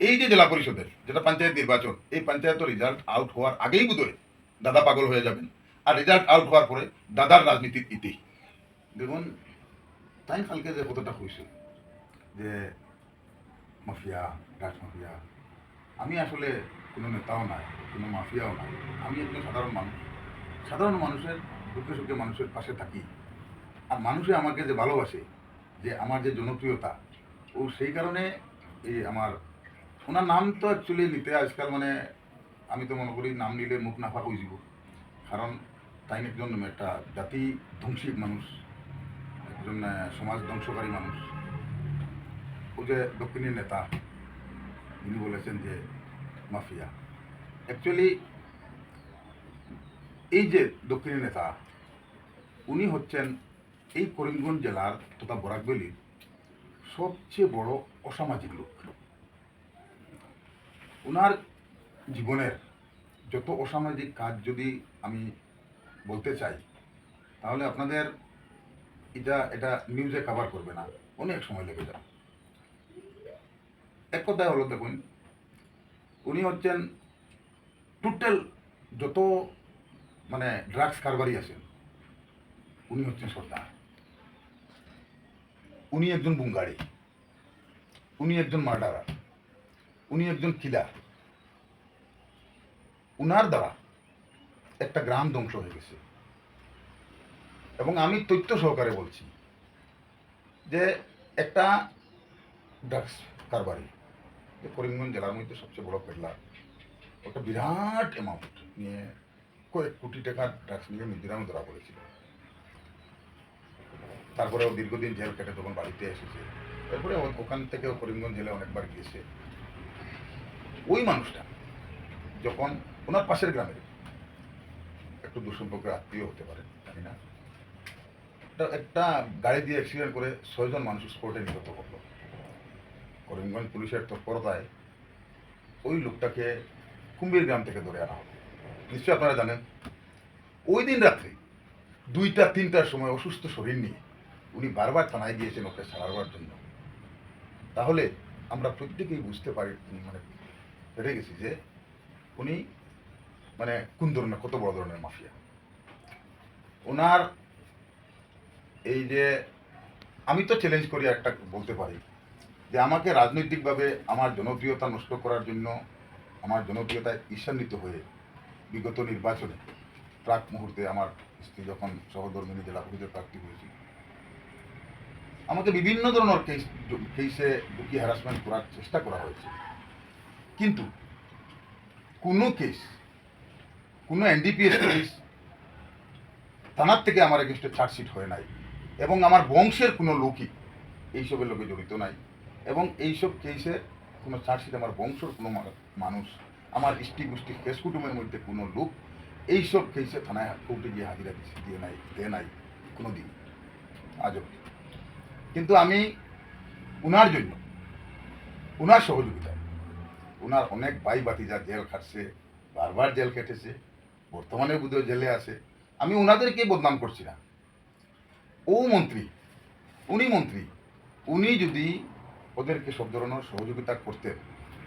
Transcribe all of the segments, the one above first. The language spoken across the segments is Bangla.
এই যে জেলা পরিষদের, যেটা পঞ্চায়েত নির্বাচন, এই পঞ্চায়েত রেজাল্ট আউট হওয়ার আগেই বোধহয় দাদা পাগল হয়ে যাবেন। আর রেজাল্ট আউট হওয়ার পরে দাদার রাজনীতির ইতি। দেখুন, তাই কালকে যে কতটা হয়েছে, যে মাফিয়া ডাচ মাফিয়া, আমি আসলে কোনো নেতাও নাই, কোনো মাফিয়াও নাই। আমি একজন সাধারণ মানুষ। সাধারণ মানুষের দুঃখে সুখে মানুষের পাশে থাকি। আর মানুষে আমাকে যে ভালোবাসে, যে আমার যে জনপ্রিয়তা, ও সেই কারণে এই আমার ওনার নাম তো অ্যাকচুয়ালি নিতে আজকাল মানে আমি তো মনে করি নাম নিলে মুখ নাফা হয়ে যাব। কারণ তাই একজন একটা জাতি ধ্বংসী মানুষ, একজন সমাজ ধ্বংসকারী মানুষ। ও যে দক্ষিণের নেতা, তিনি বলেছেন যে মাফিয়া। অ্যাকচুয়ালি এই যে দক্ষিণের নেতা, উনি হচ্ছেন এই করিমগঞ্জ জেলার তথা বরাকবেলির সবচেয়ে বড় অসামাজিক লোক। ওনার জীবনের যত অসামাজিক কাজ যদি আমি বলতে চাই, তাহলে আপনাদের এটা এটা নিউজে কভার করবে না। অনেক সময় লেগে যাবে। এক কথায় হলো দেখুন, উনি হচ্ছেন টোটাল যত মানে ড্রাগস কারবারি আছেন, উনি হচ্ছেন সর্দার। উনি একজন বুঙ্গাড়ি উনি একজন মার্ডারার উনি একজন কিলার। উনার দ্বারা একটা গ্রাম ধ্বংস হয়ে গেছে। এবং আমি তথ্য সহকারে বলছি যে একটা ড্রাগস কারবারি, যে করিমগঞ্জ জেলার মধ্যে সবচেয়ে বড় পেটলা একটা বিরাট অ্যামাউন্ট নিয়ে কয়েক কোটি টাকার ড্রাগস নিয়ে মিজোরামে ধরা পড়েছিল। তারপরে দীর্ঘদিন জেল কেটে তখন বাড়িতে এসেছে তারপরে ওখান থেকে ও করিমগঞ্জ জেলে অনেকবার গিয়েছে। ওই মানুষটা যখন ওনার পাশের গ্রামের একটু দুঃসম্পর্কের আত্মীয় হতে পারে, জানি না। একটা- গাড়ি দিয়ে অ্যাক্সিডেন্ট করে ছয়জন মানুষ স্পোর্টে নিহত করল। করিমগঞ্জ পুলিশের তৎপরতায় ওই লোকটাকে কুম্বির গ্রাম থেকে ধরে আনা হলো। নিশ্চয়ই আপনারা জানেন, ওই দিন রাত্রে দুইটা, তিনটার সময় অসুস্থ শরীর নিয়ে উনি বারবার থানায় গিয়েছেন ওকে ছাড়াবার জন্য। তাহলে আমরা প্রত্যেকেই বুঝতে পারি মানে পেরে গেছি যে উনি মানে কোন ধরনের, কত বড় ধরনের মাফিয়া? ওনার এই যে আমি তো চ্যালেঞ্জ করি একটা বলতে পারি, যে আমাকে রাজনৈতিকভাবে আমার জনপ্রিয়তা নষ্ট করার জন্য, আমার জনপ্রিয়তায় ঈর্ষান্বিত হয়ে বিগত নির্বাচনে প্রাক মুহূর্তে আমার স্ত্রী যখন সহধর্মিনী জেলা পরিষদের প্রার্থী হয়েছিল, আমাকে বিভিন্ন ধরনের কেস কেসে ঢুকিয়ে হ্যারাসমেন্ট করার চেষ্টা করা হয়েছে। কিন্তু কোনো কেস কোনো এনডিপিএস কেস থানার থেকে আমার এগেনস্টে চার্জশিট হয় নাই এবং আমার বংশের কোনো লোকই এইসবের লোকে জড়িত নাই এবং এইসব কেসে কোনো চার্জশিট আমার বংশের কোনো মানুষ, আমার ইষ্টি গোষ্ঠী কেস কুটুমের মধ্যে কোনো লোক এইসব কেসে থানায় কোর্টে গিয়ে হাজিরা দিয়ে নাই, দেয় নাই কোনো দিন আজ কিন্তু আমি উনার জন্য, উনার সহযোগিতায় উনার অনেক ভাই বাতিজা জেল খাটছে, বারবার জেল কেটেছে বর্তমানে বোধহয় জেলে আছে। আমি ওনাদেরকে বদনাম করছি না। ও মন্ত্রী, উনি মন্ত্রী, উনি যদি ওদেরকে সব ধরনের সহযোগিতা করতেন,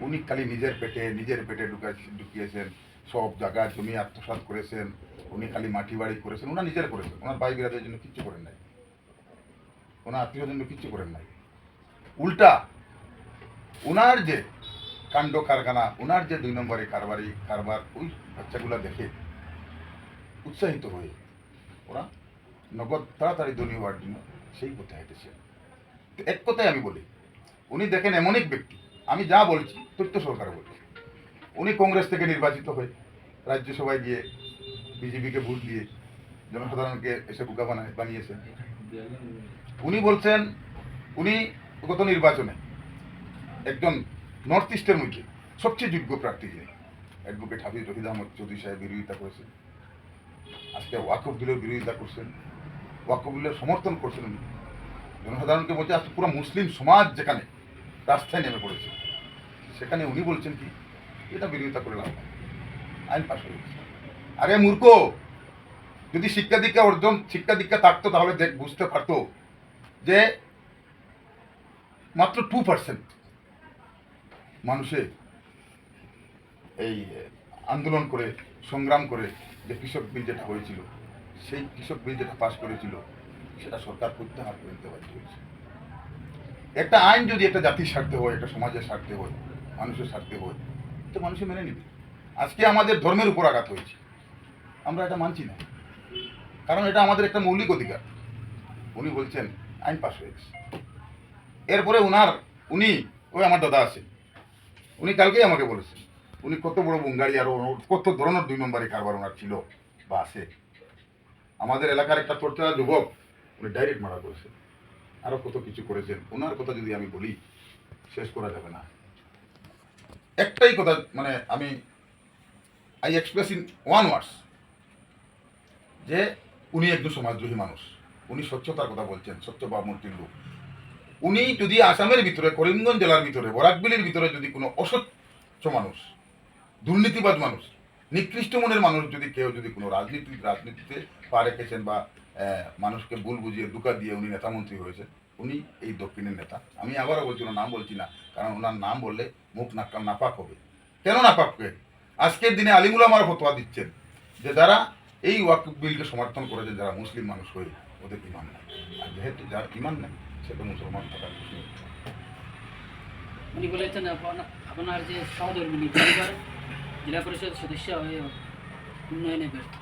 উনি খালি নিজের পেটে নিজের পেটে ঢুকাই ঢুকিয়েছেন, সব জায়গা জমি আত্মসাৎ করেছেন, উনি খালি মাটি বাড়ি করেছেন ওনার নিজের করেছেন ওনার ভাই বিরাদের জন্য কিচ্ছু করেন নাই। ওনার আত্মীয় জন্য কিচ্ছু করেন নাই। উল্টা ওনার যে কাণ্ড কারখানা ওনার যে দুই নম্বরে কারবারি, কারবার, ওই বাচ্চাগুলো দেখে উৎসাহিত হয়ে ওরা নগদ তাড়াতাড়ি ধনী হওয়ার জন্য সেই পথে হেঁটেছে। এক কথায় আমি বলি, উনি দেখেন এমন এক ব্যক্তি, আমি যা বলছি তথ্য সরকার বলছি। উনি কংগ্রেস থেকে নির্বাচিত হয়ে রাজ্যসভায় গিয়ে বিজেপিকে ভোট দিয়ে জনসাধারণকে এসে বোকা বানায়, বানিয়েছেন। উনি বলছেন, উনি গত নির্বাচনে একজন নর্থ ইস্টের মধ্যে সবচেয়ে যোগ্য প্রার্থী যিনি অ্যাডভোকেট হাবিব রহিদ আহমদ চৌধুরী সাহেব বিরোধিতা করেছেন। আজকে ওয়াকফ বিলের বিরোধিতা করছেন, ওয়াকফ বিলের সমর্থন করছেন উনি। জনসাধারণকে বলছে, আজকে পুরো মুসলিম সমাজ যেখানে রাস্তায় নেমে পড়েছে। সেখানে উনি বলছেন কি, এটা বিরোধিতা করে লাভ আইন পাশ হয়ে গেছে। আরে মূর্খ, যদি শিক্ষা দীক্ষা অর্জন, শিক্ষা দীক্ষা থাকতো তাহলে দেখ, বুঝতে পারতো যে মাত্র টু পার্সেন্ট মানুষে এই আন্দোলন করে, সংগ্রাম করে যে কৃষক বিল যেটা হয়েছিল, সেই কৃষক বিল যেটা পাশ করেছিল, সেটা সরকার প্রত্যাহার করে নিতে বাধ্য হয়েছে। একটা আইন যদি একটা জাতির স্বার্থে হয়, একটা সমাজের স্বার্থে হয়, মানুষের স্বার্থে হয়, তো মানুষে মেনে নেবে। আজকে আমাদের ধর্মের উপর আঘাত হয়েছে। আমরা এটা মানছি না। কারণ এটা আমাদের একটা মৌলিক অধিকার। উনি বলছেন, আইন পাশ হয়ে গেছে। এরপরে উনার, উনি, ওই আমার দাদা আছে উনি কালকেই আমাকে বলেছেন। উনি কত বড় বুঙ্গারি আর কত ধরনের দুই নম্বরই কারবার ওনার ছিল বা আছে। আমাদের এলাকার একটা চর্চা যুবক, উনি ডাইরেক্ট মারা করেছেন আরও কত কিছু করেছেন। ওনার কথা যদি আমি বলি, শেষ করা যাবে না। একটাই কথা মানে আমি I express in one words যে উনি একজন সমাজদ্রোহী মানুষ। উনি স্বচ্ছতার কথা বলছেন, স্বচ্ছ ভাবমূর্তির লোক। উনি যদি আসামের ভিতরে, করিমগঞ্জ জেলার ভিতরে, বরাকবিলির ভিতরে যদি কোনো অস্বচ্ছ মানুষ দুর্নীতিবাদ মানুষ, নিকৃষ্ট মনের মানুষ যদি কেউ যদি কোনো রাজনীতি, রাজনীতিতে পা রেখেছেন বা মানুষকে ভুল বুঝিয়ে দুকা দিয়ে উনি নেতামন্ত্রী হয়েছেন, উনি এই দক্ষিণের নেতা। আমি আবারও বলছি, ওনার নাম বলছি না, কারণ ওনার নাম বললে মুখ নাক্কা নাপাক হবে। কেন নাপাক হবে? আজকের দিনে আলিমুল আমার ফতোয়া দিচ্ছেন যে যারা এই ওয়াক বিলকে সমর্থন করেছে, যারা মুসলিম মানুষ হয়ে ওদের ইমান নাই আর যেহেতু যার ইমান নেই সে তো মুসলমান থাকার উঠছে উনি বলেছেন আপনার যে সহধর্মিনী পরিবার, জেলা পরিষদ সদস্য হয়ে উন্নয়নে ব্যর্থ।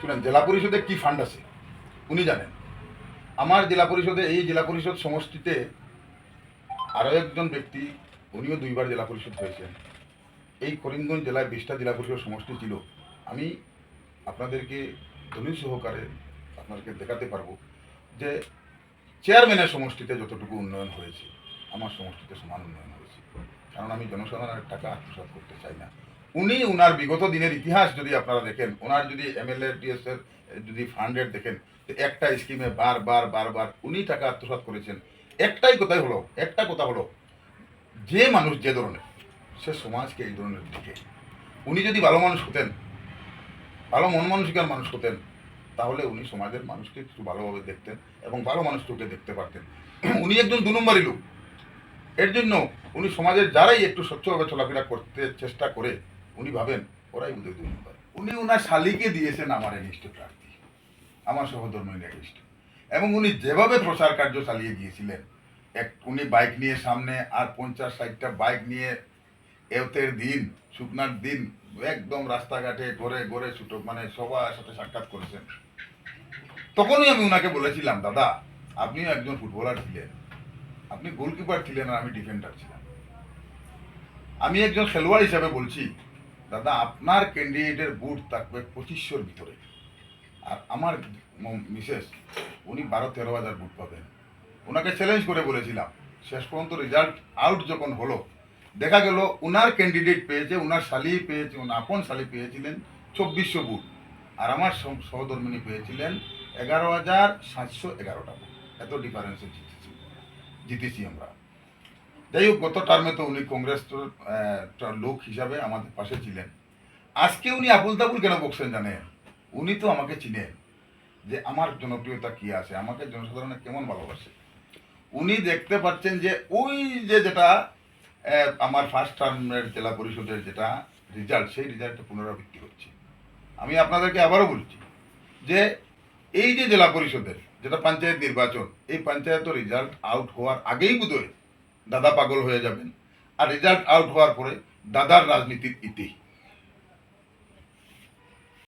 শুনেন জেলা পরিষদে কি ফান্ড আছে? উনি জানেন। আমার জেলা পরিষদে, এই জেলা পরিষদ সমষ্টিতে আরও একজন ব্যক্তি, উনিও দুইবার জেলা পরিষদ হয়েছেন। এই করিমগঞ্জ জেলায় বিশটা জেলা পরিষদ সমষ্টি ছিল। আমি আপনাদেরকে দলিল সহকারে আপনাদেরকে দেখাতে পারব। যে চেয়ারম্যানের সমষ্টিতে যতটুকু উন্নয়ন হয়েছে, আমার সমষ্টিতে সমান উন্নয়ন হয়েছে। কারণ আমি জনসাধারণের টাকা আত্মসাৎ করতে চাই না। উনি উনার বিগত দিনের ইতিহাস যদি আপনারা দেখেন ওনার যদি এমএলএ টিএস এর যদি ফান্ডের দেখেন একটা স্কিমে বারবার বারবার উনি টাকা আত্মসাৎ করেছেন। একটাই কথাই হলো, একটা কথা হলো, যে মানুষ যে ধরনের, সে সমাজকে এই ধরনের দিকে উনি যদি ভালো মানুষ হতেন, ভালো মন মানসিকার মানুষ হতেন তাহলে উনি সমাজের মানুষকে একটু ভালোভাবে দেখতেন এবং ভালো মানুষটাকে দেখতে পারতেন। উনি একজন দু নম্বরই লোক। এর জন্য উনি সমাজের যারাই একটু স্বচ্ছভাবে চলাফেরা করতে চেষ্টা করে, উনি ভাবেন, ওরাই উদয় দুই নম্বর উনি ওনার শালিকে দিয়েছেন আমার এনিষ্ঠ প্রার্থী, আমার সহধর্মী এনিষ্ঠ এবং উনি যেভাবে প্রচার কার্য চালিয়ে গিয়েছিলেন এক উনি বাইক নিয়ে সামনে আর পঞ্চাশ ষাটটা বাইক নিয়ে এতের দিন, শুকনার দিন, একদম রাস্তাঘাটে ঘরে ঘরে ছুটো মানে সবার সাথে সাক্ষাৎ করেছেন। তখনই আমি ওনাকে বলেছিলাম, দাদা, আপনিও একজন ফুটবলার ছিলেন। আপনি গোলকিপার ছিলেন আর আমি ডিফেন্ডার ছিলাম। আমি একজন খেলোয়াড় হিসাবে বলছি, দাদা, আপনার ক্যান্ডিডেটের বুট থাকবে পঁচিশশোর ভিতরে। আর আমার মিসেস উনি বারো তেরো হাজার বুট পাবেন। ওনাকে চ্যালেঞ্জ করে বলেছিলাম। শেষ পর্যন্ত রেজাল্ট আউট যখন হলো, দেখা গেল ওনার ক্যান্ডিডেট পেয়েছে ওনার শালি পেয়েছে ওনার আপন শালি পেয়েছিলেন চব্বিশশো বুট আর আমার সহ- সহধর্মিনী পেয়েছিলেন এগারো হাজার সাতশো এগারোটা এত ডিফারেন্সে জিতেছি। জিতেছি আমরা। যাই হোক, গত টার্মে তো উনি কংগ্রেস লোক হিসাবে আমাদের পাশে ছিলেন। আজকে উনি আবুল তাবুল কেন বকছেন জানেন? উনি তো আমাকে চিনেন যে আমার জনপ্রিয়তা কি আছে, আমাকে জনসাধারণে কেমন ভালোবাসে। উনি দেখতে পাচ্ছেন যে ওই যে যেটা আমার ফার্স্ট টার্মের জেলা পরিষদের যেটা রেজাল্ট সেই রেজাল্টটা পুনরাবৃত্তি হচ্ছে। আমি আপনাদেরকে আবারও বলছি যে এই যে জেলা পরিষদের, যেটা পঞ্চায়েত নির্বাচন, এই পঞ্চায়েতও রেজাল্ট আউট হওয়ার আগেই বোধহয় দাদা পাগল হয়ে যাবেন। আর রেজাল্ট আউট হওয়ার পরে দাদার রাজনীতির ইতি।